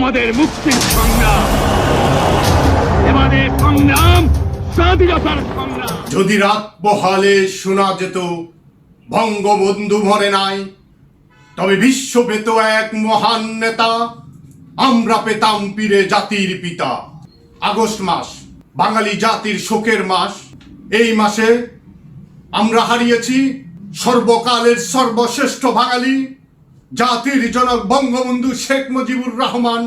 তোমাদের মুক্তির সংগ্রাম। এবারে সংগ্রাম স্বাধীনতার সংগ্রাম। যদি রাত বহালে শোনা যেত, বঙ্গবন্ধু মরে নাই, তবে বিশ্ব পেত এক মহান নেতা, আমরা পেতাম পীরে জাতির পিতা। আগস্ট মাস, বাঙালি জাতির শোকের মাস। এই মাসে আমরা হারিয়েছি সর্বকালের সর্বশ্রেষ্ঠ বাঙালি জাতির জনক বঙ্গবন্ধু শেখ মুজিবুর রহমান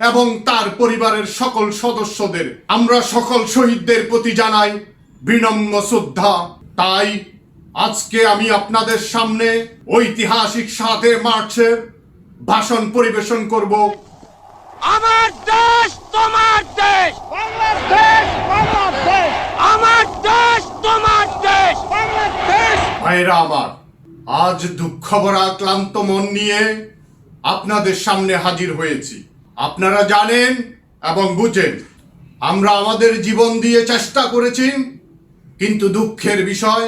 এবং তার পরিবারের সকল সদস্যদের। আমরা সকল শহীদদের প্রতি জানাই বিনম্র শ্রদ্ধা। তাই আজকে আমি আপনাদের সামনে ঐতিহাসিক সাতে মার্চের ভাষণ পরিবেশন করব। আমার দেশ তোমার দেশ! বাংলাদেশ বাংলাদেশ আমার দেশ তোমার দেশ! বাংলাদেশ ভাইরা আমার আজ দুঃখ ভরা, ক্লান্ত মন নিয়ে আপনাদের সামনে হাজির হয়েছি। আপনারা জানেন এবং বুঝেন, আমরা আমাদের জীবন দিয়ে চেষ্টা করেছি, কিন্তু দুঃখের বিষয়,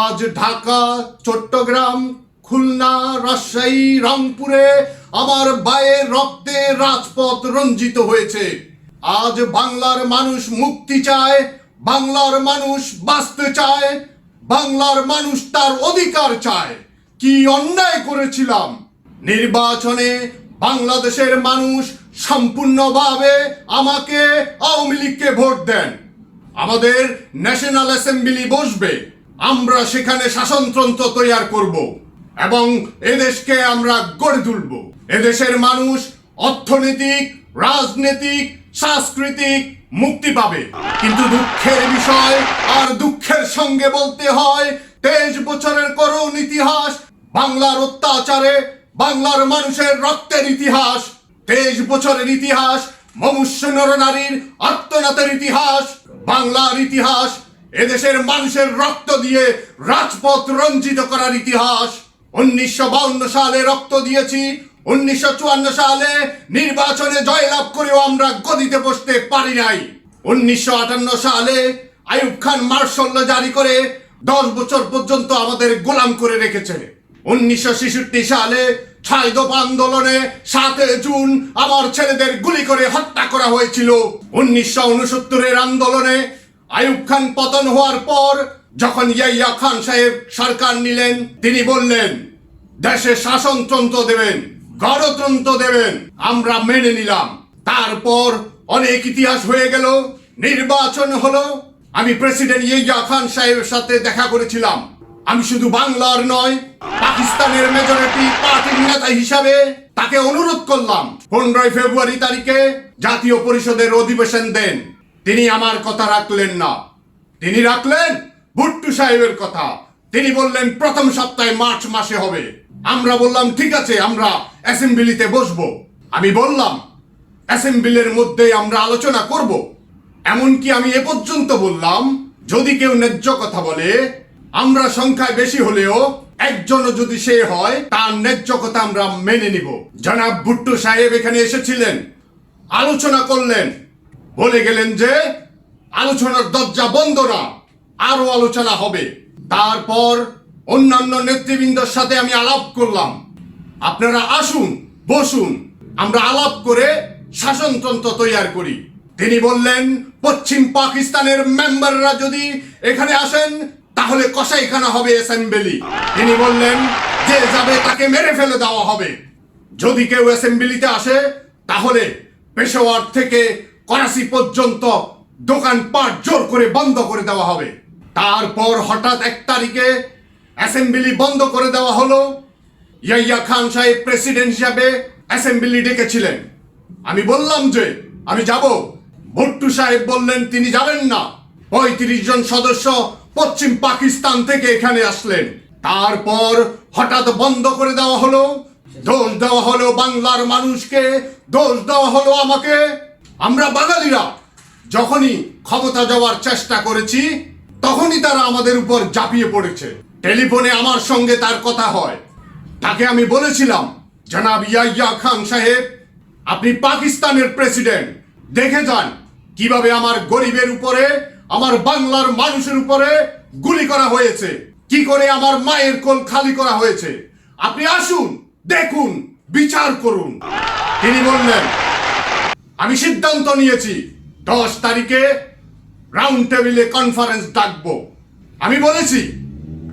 আজ ঢাকা, চট্টগ্রাম, খুলনা, রাজশাহী, রংপুরে আমার বায়ের রক্তে রাজপথ রঞ্জিত হয়েছে। আজ বাংলার মানুষ মুক্তি চায়, বাংলার মানুষ বাঁচতে চায় বাংলার মানুষ তার অধিকার চায়। কি অন্যায় করেছিলাম? নির্বাচনে বাংলাদেশের মানুষ সম্পূর্ণভাবে আমাকে আওয়ামী লীগকে ভোট দেন। আমাদের ন্যাশনাল অ্যাসেম্বলি বসবে। আমরা সেখানে শাসনতন্ত্র তৈরি করব এবং এদেশকে আমরা গড়ে তুলব। এদেশের মানুষ অর্থনৈতিক, রাজনৈতিক, সাংস্কৃতিক মুক্তি পাবে। কিন্তু দুঃখের বিষয় আর দুঃখের সঙ্গে বলতে হয়, তেইশ বছরের করুণ ইতিহাস, বাংলার অত্যাচারে বাংলার মানুষের রক্তের ইতিহাস, তেইশ বছরের ইতিহাস মমুষ্য নরনারীর আত্মনাথের ইতিহাস, বাংলার ইতিহাস, এদেশের মানুষের রক্ত দিয়ে রাজপথ রঞ্জিত করার ইতিহাস। উনিশশো সালে রক্ত দিয়েছি উনিশশো চুয়ান্ন সালে নির্বাচনে জয়লাভ করেও আমরা গদিতে বসতে পারি নাই। উনিশশো আটান্ন সালে আইয়ুব খান মার্শাল জারি করে দশ বছর পর্যন্ত আমাদের গোলাম করে রেখেছে উনিশশো ছেষট্টি সালে ছয় দফা আন্দোলনে সাতে জুন আমার ছেলেদের গুলি করে হত্যা করা হয়েছিল। উনিশশো উনসত্তরের আন্দোলনে আইয়ুব খান পতন হওয়ার পর যখন ইয়াইয়া খান সাহেব সরকার নিলেন, তিনি বললেন, দেশে শাসনতন্ত্র দেবেন। গণতন্ত্র দেবেন। আমরা মেনে নিলাম। তারপর অনেক ইতিহাস হয়ে গেল, নির্বাচন হলো। আমি প্রেসিডেন্ট ইয়া খান সাহেবের সাথে দেখা করেছিলাম। আমি শুধু বাংলার নয়, পাকিস্তানের মেজরিটি পার্টির নেতা হিসাবে তাকে অনুরোধ করলাম, পনেরোই ফেব্রুয়ারি তারিখে জাতীয় পরিষদের অধিবেশন দেন। তিনি আমার কথা রাখলেন না। তিনি রাখলেন ভুট্টু সাহেবের কথা। তিনি বললেন, প্রথম সপ্তাহে মার্চ মাসে হবে। আমরা বললাম, ঠিক আছে, আমরা অ্যাসেম্বলিতে বসবো। আমি বললাম, অ্যাসেম্বলির মধ্যে আমরা আলোচনা করব। এমনকি আমি এ পর্যন্ত বললাম, যদি কেউ ন্যায্য কথা বলে, আমরা সংখ্যায় বেশি হলেও একজনও যদি সে হয়, তার ন্যায্য কথা আমরা মেনে নিব। জনাব ভুট্টু সাহেব এখানে এসেছিলেন, আলোচনা করলেন। বলে গেলেন যে, আলোচনার দরজা বন্ধ না আরও আলোচনা হবে। তারপর অন্যান্য নেতৃবৃন্দর সাথে আমি আলাপ করলাম। আপনারা আসুন, বসুন। আমরা আলাপ করে শাসনতন্ত্র তৈরি করি। তিনি বললেন, পশ্চিম পাকিস্তানের মেম্বাররা যদি এখানে আসেন, তাহলে কসাইখানা হবে অ্যাসেম্বলি। তিনি বললেন, যে যাবে তাকে মেরে ফেলে দেওয়া হবে। যদি কেউ অ্যাসেম্বলিতে আসে, তাহলে পেশোয়ার থেকে করাচি পর্যন্ত দোকানপাট জোর করে বন্ধ করে দেওয়া হবে। তারপর হঠাৎ এক তারিখে অ্যাসেম্বলি বন্ধ করে দেওয়া হলো। ইয়াইয়া খান সাহেব প্রেসিডেন্ট হিসাবে অ্যাসেম্বলি ডেকেছিলেন। আমি বললাম যে, আমি যাব। ভুট্টু সাহেব বললেন, তিনি যাবেন না। পঁয়ত্রিশ জন সদস্য পশ্চিম পাকিস্তান থেকে এখানে আসলেন। তারপর হঠাৎ বন্ধ করে দেওয়া হলো। দোষ দেওয়া হলো বাংলার মানুষকে। দোষ দেওয়া হলো আমাকে। আমরা বাঙালিরা যখনই ক্ষমতা যাওয়ার চেষ্টা করেছি, তখনই তারা আমাদের উপর ঝাঁপিয়ে পড়েছে। টেলিফোনে আমার সঙ্গে তার কথা হয়। তাকে আমি বলেছিলাম, জনাব ইয়াইয়া খান সাহেব, আপনি পাকিস্তানের প্রেসিডেন্ট। দেখে যান কীভাবে আমার গরিবের উপরে, আমার বাংলার মানুষের উপরে গুলি করা হয়েছে। কি করে আমার মায়ের কোল খালি করা হয়েছে। আপনি আসুন, দেখুন, বিচার করুন। তিনি বললেন, আমি সিদ্ধান্ত নিয়েছি, দশ তারিখে রাউন্ড টেবিলে কনফারেন্স ডাকবো। আমি বলেছি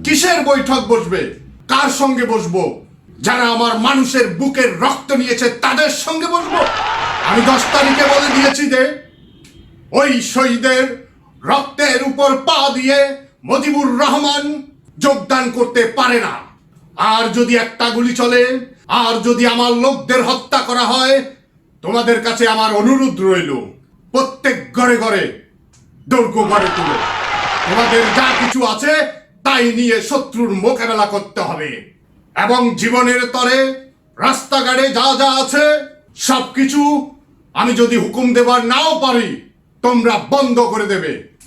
কিসের বৈঠক বসবে? কার সঙ্গে বসবো? যারা আমার মানুষের বুকের রক্ত নিয়েছে, তাদের সঙ্গে বসবো? আমি দশ তারিখে বলে দিয়েছি যে, ওই শহীদের রক্তের উপর পা দিয়ে মজিবুর রহমান যোগদান করতে পারে না। আর যদি একটা গুলি চলে, আর যদি আমার লোকদের হত্যা করা হয়, তোমাদের কাছে আমার অনুরোধ রইল, প্রত্যেক ঘরে ঘরে দুর্গ গড়ে তুলো। তোমাদের যা কিছু আছে তাই নিয়ে শত্রুর মোকাবেলা করতে হবে। এবং জীবনের তরে রাস্তাঘাটে যা যা আছে সব কিছু আমি যদি হুকুম দেবার নাও পারি, তোমরা বন্ধ করে দেবে।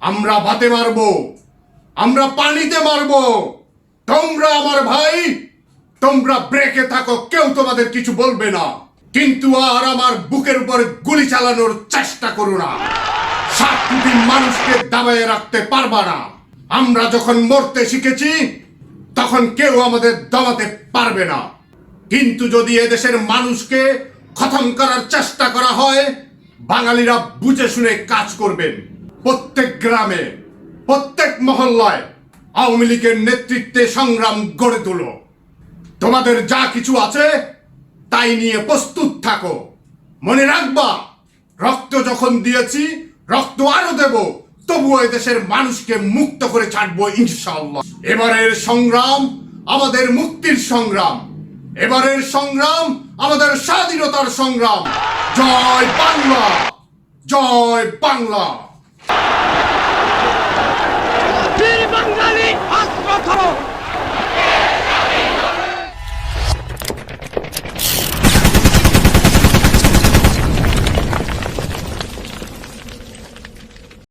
আমরা ভাতে মারবো, আমরা পানিতে মারবো। তোমরা আমার ভাই, তোমরা ব্রেকে থাকো, কেউ তোমাদের কিছু বলবে না। কিন্তু আর আমার বুকের উপর গুলি চালানোর চেষ্টা করো না। সাত কোটি মানুষকে দাবায় রাখতে পারবা না। আমরা যখন মরতে শিখেছি, তখন কেউ আমাদের দমাতে পারবে না। কিন্তু যদি এদেশের মানুষকে খতম করার চেষ্টা করা হয়, বাঙালিরা বুঝে শুনে কাজ করবেন। প্রত্যেক গ্রামে, প্রত্যেক মহল্লায় আওয়ামী লীগের নেতৃত্বে সংগ্রাম গড়ে তোলো। তোমাদের যা কিছু আছে, তাই নিয়ে প্রস্তুত থাকো। মনে রাখবা, রক্ত যখন দিয়েছি, রক্ত আরও দেব। তবুও দেশের মানুষকে মুক্ত করে ছাড়বো ইনশাআল্লাহ। এবারের সংগ্রাম আমাদের মুক্তির সংগ্রাম। এবারের সংগ্রাম আমাদের স্বাধীনতার সংগ্রাম। জয় বাংলা! জয় বাংলা!